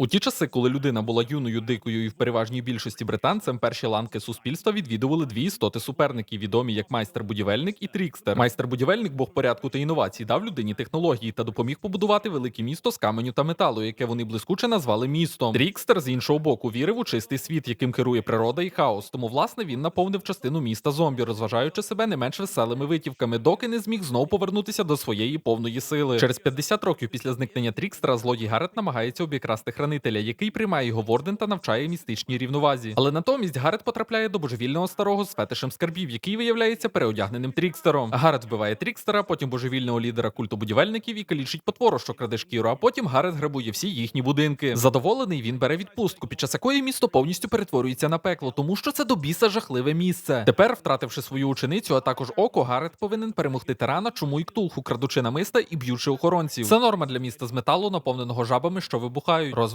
У ті часи, коли людина була юною, дикою і в переважній більшості британцем, перші ланки суспільства відвідували дві істоти суперники, відомі як майстер-будівельник і трікстер. Майстер-будівельник бог порядку та інновацій дав людині технології та допоміг побудувати велике місто з каменю та металу, яке вони блискуче назвали містом. Трікстер з іншого боку вірив у чистий світ, яким керує природа і хаос. Тому власне він наповнив частину міста зомбі, розважаючи себе не менш веселими витівками, доки не зміг знов повернутися до своєї повної сили. Через 50 років після зникнення Трікстера злодій Гарет намагається обікрасти хранителя, який приймає його в орден та навчає містичній рівновазі. Але натомість Гарет потрапляє до божевільного старого з фетишем скарбів, який виявляється переодягненим Трікстером. Гарет вбиває Трікстера, потім божевільного лідера культу будівельників і калічить потвору, що краде шкіру. А потім Гарет грабує всі їхні будинки. Задоволений він бере відпустку, під час якої місто повністю перетворюється на пекло, тому що це до біса жахливе місце. Тепер, втративши свою ученицю, а також око, Гарет повинен перемогти тирана, чому і ктулху, крадучи намиста і б'ючи охоронців. Це норма для міста з металу, наповненого жабами, що вибухають.